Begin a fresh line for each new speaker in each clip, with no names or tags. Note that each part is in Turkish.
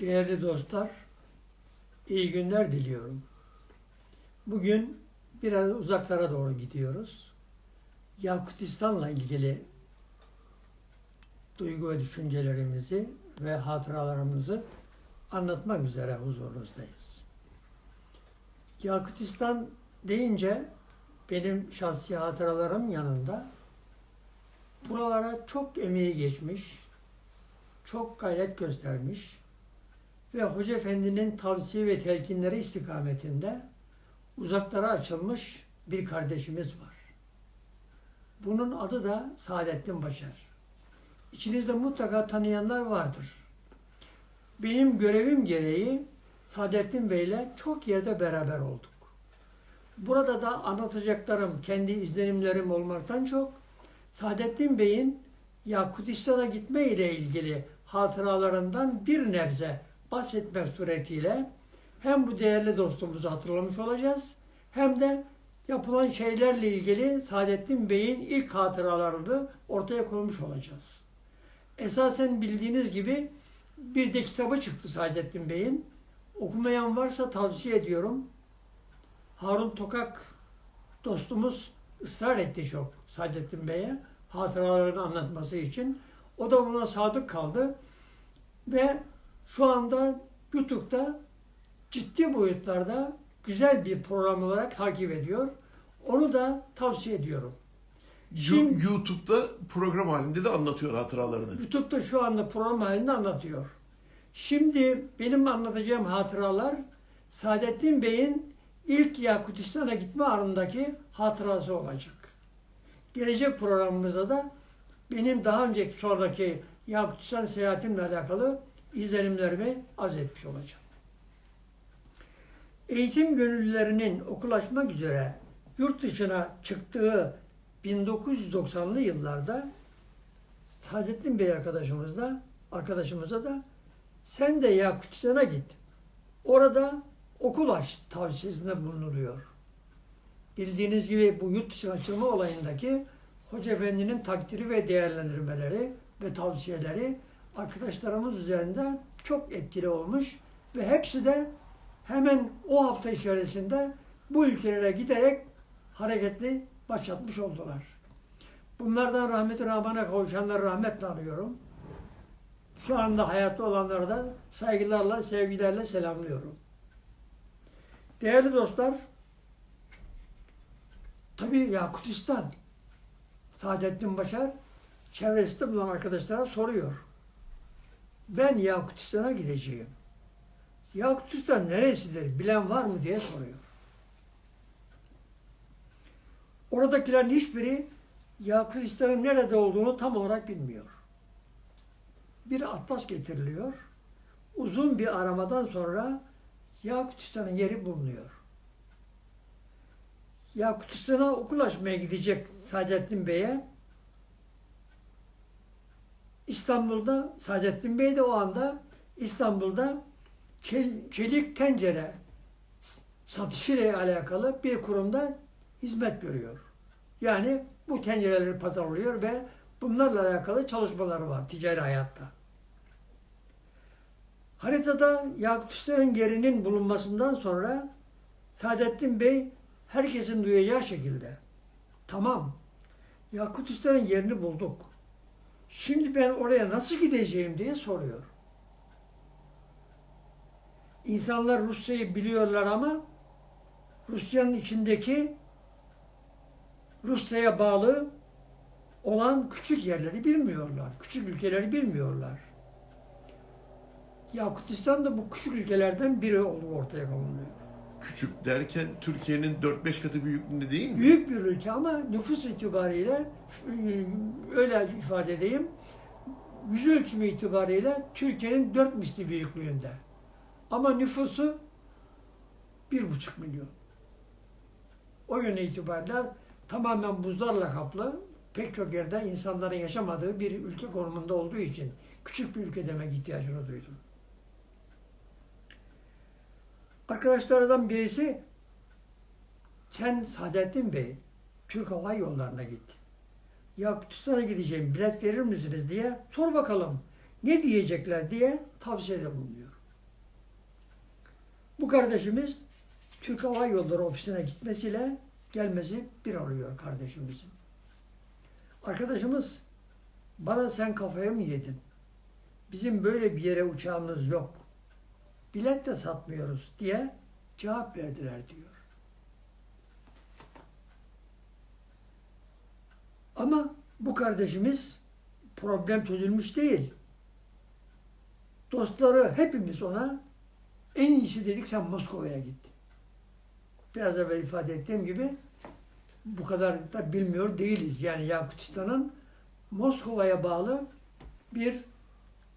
Değerli dostlar, iyi günler diliyorum. Bugün biraz uzaklara doğru gidiyoruz. Yakutistan'la ilgili duygu ve düşüncelerimizi ve hatıralarımızı anlatmak üzere huzurunuzdayız. Yakutistan deyince benim şahsi hatıralarım yanında buralara çok emeği geçmiş, çok gayret göstermiş ve Hoca Efendi'nin tavsiye ve telkinleri istikametinde uzaklara açılmış bir kardeşimiz var. Bunun adı da Saadettin Başar. İçinizde mutlaka tanıyanlar vardır. Benim görevim gereği Saadettin Bey'le çok yerde beraber olduk. Burada da anlatacaklarım kendi izlenimlerim olmaktan çok Saadettin Bey'in Yakutistan'a gitme ile ilgili hatıralarından bir nebze bahsetmek suretiyle hem bu değerli dostumuzu hatırlamış olacağız hem de yapılan şeylerle ilgili Saadettin Bey'in ilk hatıralarını ortaya koymuş olacağız. Esasen bildiğiniz gibi bir de kitabı çıktı Saadettin Bey'in. Okumayan varsa tavsiye ediyorum. Harun Tokak dostumuz ısrar etti çok Saadettin Bey'e hatıralarını anlatması için. O da buna sadık kaldı ve şu anda YouTube'da ciddi boyutlarda güzel bir program olarak takip ediyor. Onu da tavsiye ediyorum. Şimdi-
YouTube'da program halinde de anlatıyor hatıralarını.
YouTube'da şu anda program halinde anlatıyor. Şimdi benim anlatacağım hatıralar Saadettin Bey'in ilk Yakutistan'a gitme anındaki hatırası olacak. Gelecek programımızda da benim daha önceki sonraki Yakutistan seyahatimle alakalı izlenimlerimi arz etmiş olacağım. Eğitim gönüllülerinin okulaşmak üzere yurt dışına çıktığı 1990'lı yıllarda Saadettin Bey arkadaşımızla arkadaşımıza da sen de Yakutistan'a git. Orada okul aç tavsiyesinde bulunuluyor. Bildiğiniz gibi bu yurt dışına açılma olayındaki Hoca Efendi'nin takdiri ve değerlendirmeleri ve tavsiyeleri arkadaşlarımız üzerinde çok etkili olmuş ve hepsi de hemen o hafta içerisinde bu ülkelere giderek hareketli başlatmış oldular. Bunlardan rahmeti rahmana kavuşanları rahmetle anıyorum. Şu anda hayatta olanları da saygılarla, sevgilerle selamlıyorum. Değerli dostlar, tabii Yakutistan, Saadettin Başar çevresinde bulunan arkadaşlara soruyor. Ben Yakutistan'a gideceğim. Yakutistan neresidir bilen var mı diye soruyor. Oradakilerin hiçbiri Yakutistan'ın nerede olduğunu tam olarak bilmiyor. Bir atlas getiriliyor. Uzun bir aramadan sonra Yakutistan'ın yeri bulunuyor. Yakutistan'a okul gidecek Saadettin Bey'e İstanbul'da Saadettin Bey de o anda İstanbul'da çel- çelik tencere satışıyla alakalı bir kurumda hizmet görüyor. Yani bu tencereleri pazarlıyor ve bunlarla alakalı çalışmaları var ticari hayatta. Haritada Yakutistan'ın yerinin bulunmasından sonra Saadettin Bey herkesin duyacağı şekilde tamam Yakutistan'ın yerini bulduk. Şimdi ben oraya nasıl gideceğim diye soruyor. İnsanlar Rusya'yı biliyorlar ama Rusya'nın içindeki Rusya'ya bağlı olan küçük yerleri bilmiyorlar. Küçük ülkeleri bilmiyorlar. Yakutistan da bu küçük ülkelerden biri olduğu ortaya konuluyor.
Küçük derken Türkiye'nin 4-5 katı büyüklüğünde değil mi?
Büyük bir ülke ama nüfus itibariyle e, öyle ifade edeyim. Yüz ölçümü itibariyle Türkiye'nin dört misli büyüklüğünde. Ama nüfusu bir buçuk milyon. O yöne itibariyle tamamen buzlarla kaplı pek çok yerde insanların yaşamadığı bir ülke konumunda olduğu için küçük bir ülke demek ihtiyacını duydum. Arkadaşlardan birisi sen Saadettin Bey Türk Hava Yolları'na git. Yakutistan'a gideceğim bilet verir misiniz diye sor bakalım. Ne diyecekler diye tavsiyede bulunuyor. Bu kardeşimiz Türk Hava Yolları ofisine gitmesiyle gelmesi bir oluyor kardeşimizin. Arkadaşımız bana sen kafaya mı yedin? Bizim böyle bir yere uçağımız yok. Bilet de satmıyoruz diye cevap verdiler diyor. Ama bu kardeşimiz problem çözülmüş değil. Dostları hepimiz ona en iyisi dedik sen Moskova'ya git. Biraz evvel ifade ettiğim gibi bu kadar da bilmiyor değiliz. Yani Yakutistan'ın Moskova'ya bağlı bir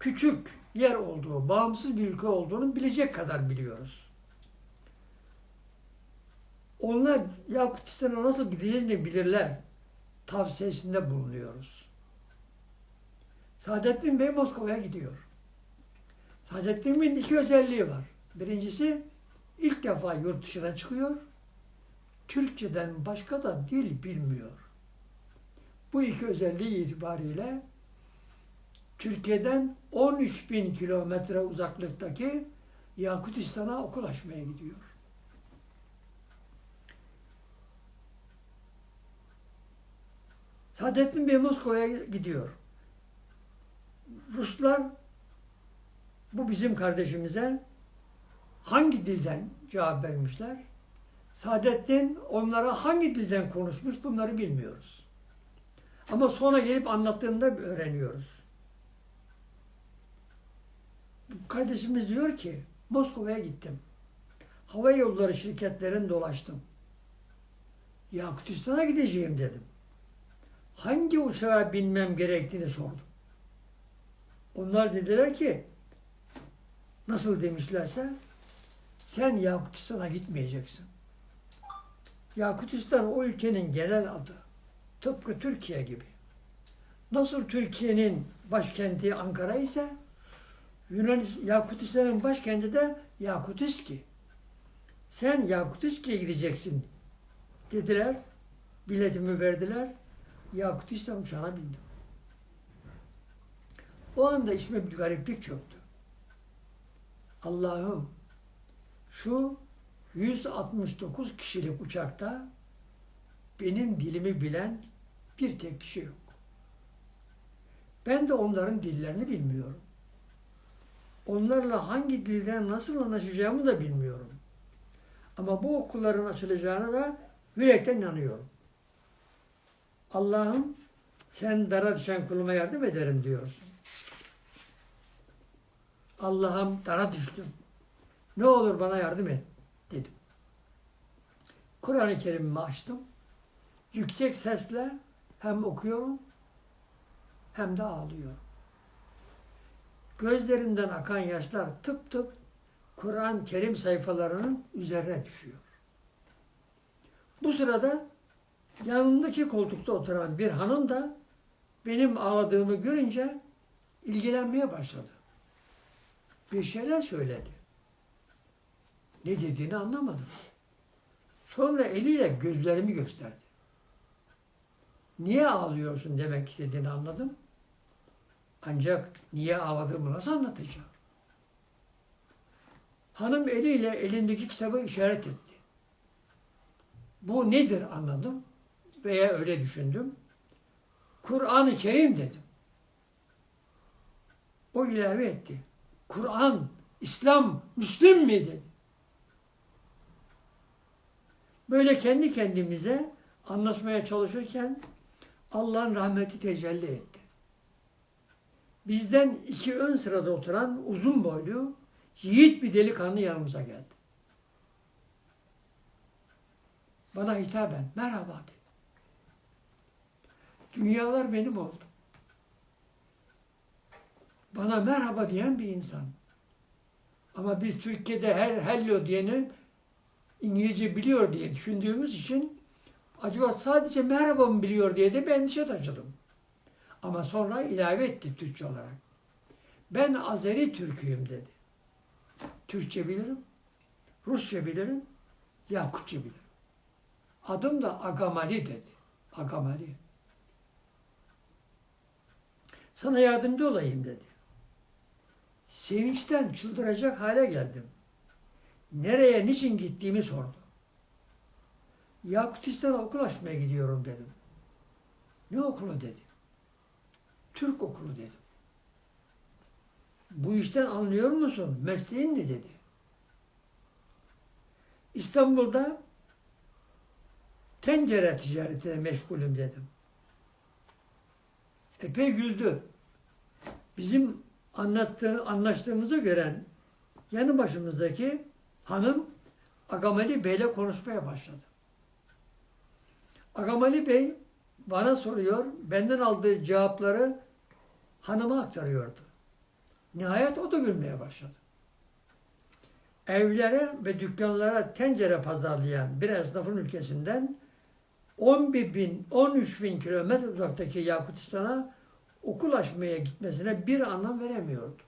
küçük yer olduğu, bağımsız bir ülke olduğunu bilecek kadar biliyoruz. Onlar Yakutistan'a nasıl gideceğini bilirler. Tavsiyesinde bulunuyoruz. Saadettin Bey Moskova'ya gidiyor. Saadettin Bey'in iki özelliği var. Birincisi ilk defa yurt dışına çıkıyor. Türkçeden başka da dil bilmiyor. Bu iki özelliği itibariyle Türkiye'den 13 bin kilometre uzaklıktaki Yakutistan'a okul açmaya gidiyor. Saadettin Bey Moskova'ya gidiyor. Ruslar bu bizim kardeşimize hangi dilden cevap vermişler? Saadettin onlara hangi dilden konuşmuş bunları bilmiyoruz. Ama sonra gelip anlattığında öğreniyoruz. Bu Kardeşimiz diyor ki Moskova'ya gittim. Hava yolları şirketlerini dolaştım. Yakutistan'a gideceğim dedim. Hangi uçağa binmem gerektiğini sordum. Onlar dediler ki nasıl demişlerse sen Yakutistan'a gitmeyeceksin. Yakutistan o ülkenin genel adı. Tıpkı Türkiye gibi. Nasıl Türkiye'nin başkenti Ankara ise Yunan Yakutistan'ın başkenti de Yakutiski. Sen Yakutiski'ye gideceksin dediler. Biletimi verdiler. Yakutistan uçağına bindim. O anda içime bir gariplik çöktü. Allah'ım şu 169 kişilik uçakta benim dilimi bilen bir tek kişi yok. Ben de onların dillerini bilmiyorum. Onlarla hangi dilden nasıl anlaşacağımı da bilmiyorum. Ama bu okulların açılacağına da yürekten inanıyorum. Allah'ım sen dara düşen kuluma yardım ederim diyorsun. Allah'ım dara düştüm. Ne olur bana yardım et dedim. Kur'an-ı Kerim'imi açtım. Yüksek sesle hem okuyorum hem de ağlıyorum. Gözlerimden akan yaşlar tıp tıp Kur'an-ı Kerim sayfalarının üzerine düşüyor. Bu sırada yanımdaki koltukta oturan bir hanım da benim ağladığımı görünce ilgilenmeye başladı. Bir şeyler söyledi. Ne dediğini anlamadım. Sonra eliyle gözlerimi gösterdi. Niye ağlıyorsun demek istediğini anladım. Ancak niye ağladığımı nasıl anlatacağım? Hanım eliyle elindeki kitabı işaret etti. Bu nedir anladım veya öyle düşündüm. Kur'an-ı Kerim dedim. O ilave etti. Kur'an, İslam, Müslüm mi dedi. Böyle kendi kendimize anlaşmaya çalışırken Allah'ın rahmeti tecelli etti. Bizden iki ön sırada oturan uzun boylu, yiğit bir delikanlı yanımıza geldi. Bana hitaben merhaba dedi. Dünyalar benim oldu. Bana merhaba diyen bir insan. Ama biz Türkiye'de her hello diyenin İngilizce biliyor diye düşündüğümüz için acaba sadece merhaba mı biliyor diye de bir endişe taşıdım. Ama sonra ilave etti Türkçe olarak. Ben Azeri Türküyüm dedi. Türkçe bilirim, Rusça bilirim, Yakutça bilirim. Adım da Agamali dedi. Agamali. Sana yardımcı olayım dedi. Sevinçten çıldıracak hale geldim. nereye, niçin gittiğimi sordu. Yakutistan'a okul açmaya gidiyorum dedim. Ne okulu dedi. Türk okulu dedim. Bu işten anlıyor musun? Mesleğin ne dedi. İstanbul'da tencere ticaretine meşgulüm dedim. Epey güldü. Bizim anlattığını, anlaştığımızı gören yanı başımızdaki hanım Agamali Bey'le konuşmaya başladı. Agamali Bey bana soruyor, benden aldığı cevapları hanıma aktarıyordu. Nihayet o da gülmeye başladı. Evlere ve dükkanlara tencere pazarlayan bir esnafın ülkesinden 11 bin, 13 bin kilometre uzaktaki Yakutistan'a okul açmaya gitmesine bir anlam veremiyordu.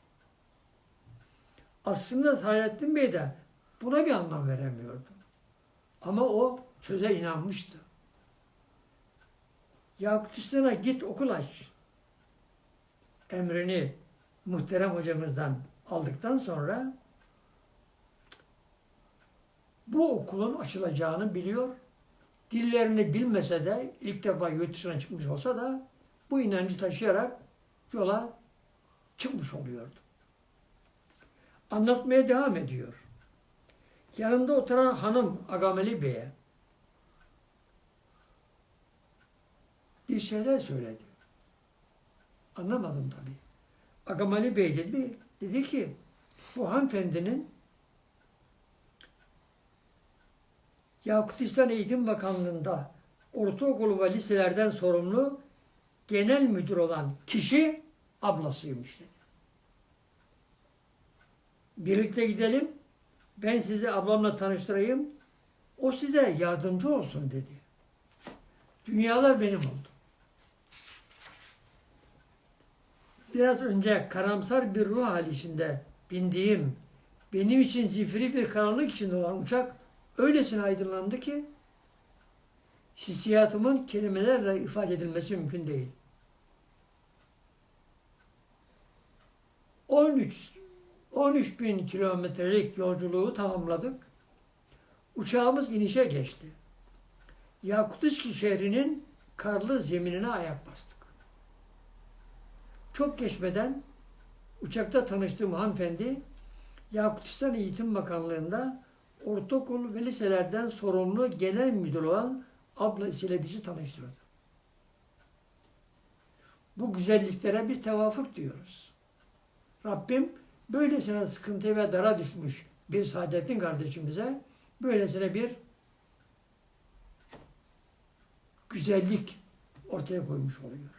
Aslında Hayrettin Bey de buna bir anlam veremiyordu. Ama o söze inanmıştı. Yakutistan'a git okul aç emrini muhterem hocamızdan aldıktan sonra bu okulun açılacağını biliyor. Dillerini bilmese de ilk defa yurt dışına çıkmış olsa da bu inancı taşıyarak yola çıkmış oluyordu. Anlatmaya devam ediyor. Yanında oturan hanım Agameli Bey'e bir şeyler söyledi. Anlamadım tabii. Agamali Bey dedi, dedi ki bu hanımefendinin Yakutistan Eğitim Bakanlığı'nda ortaokul ve liselerden sorumlu genel müdür olan kişi ablasıymış dedi. Birlikte gidelim, ben sizi ablamla tanıştırayım, o size yardımcı olsun dedi. Dünyalar benim oldu. Biraz önce karamsar bir ruh hali içinde bindiğim, benim için zifiri bir karanlık içinde olan uçak öylesine aydınlandı ki hissiyatımın kelimelerle ifade edilmesi mümkün değil. 13 13 bin kilometrelik yolculuğu tamamladık. Uçağımız inişe geçti. Yakutiski şehrinin karlı zeminine ayak bastık. Çok geçmeden uçakta tanıştığım hanımefendi Yakutistan Eğitim Bakanlığı'nda ortaokul ve liselerden sorumlu genel müdür olan abla ile bizi tanıştırdı. Bu güzelliklere biz tevafuk diyoruz. Rabbim böylesine sıkıntı ve dara düşmüş bir Saadettin kardeşimize böylesine bir güzellik ortaya koymuş oluyor.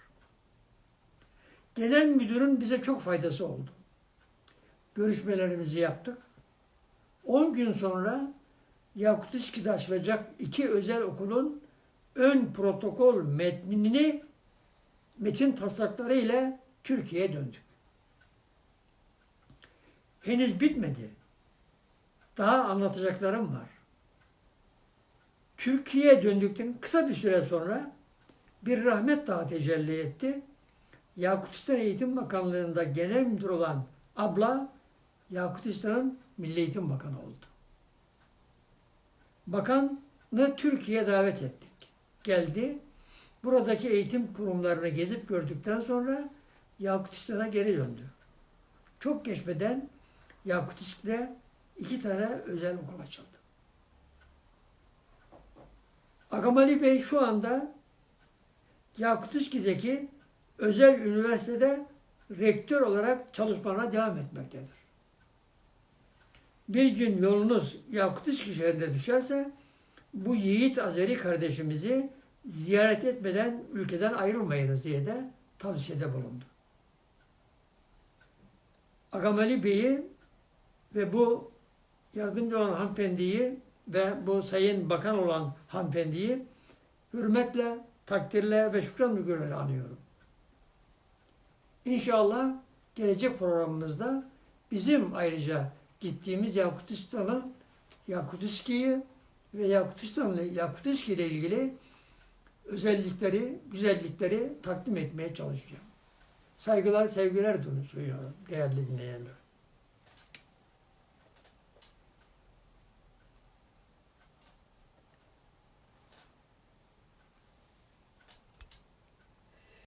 Genel müdürün bize çok faydası oldu. Görüşmelerimizi yaptık. 10 gün sonra Yakutiski'de açılacak iki özel okulun ön protokol metnini metin taslakları ile Türkiye'ye döndük. Henüz bitmedi. Daha anlatacaklarım var. Türkiye'ye döndükten kısa bir süre sonra bir rahmet daha tecelli etti. Yakutistan Eğitim Bakanlığı'nda genel müdür olan abla Yakutistan'ın Milli Eğitim Bakanı oldu. Bakanı Türkiye'ye davet ettik. Geldi. Buradaki eğitim kurumlarını gezip gördükten sonra Yakutistan'a geri döndü. Çok geçmeden Yakutisk'te iki tane özel okul açıldı. Agamali Bey şu anda Yakutiski'deki özel üniversitede rektör olarak çalışmalarına devam etmektedir. Bir gün yolunuz Yakutiski şehrinde düşerse bu yiğit Azeri kardeşimizi ziyaret etmeden ülkeden ayrılmayınız diye de tavsiyede bulundu. Agamali Bey'i ve bu yardımcı olan hanımefendiyi ve bu sayın bakan olan hanımefendiyi hürmetle, takdirle ve şükran duygularıyla anıyorum. İnşallah gelecek programımızda bizim ayrıca gittiğimiz Yakutistan'ın Yakutiski'yi ve Yakutistan Yakutiski ile ilgili özellikleri, güzellikleri takdim etmeye çalışacağım. Saygılar, sevgiler sunuyorum değerli dinleyenler.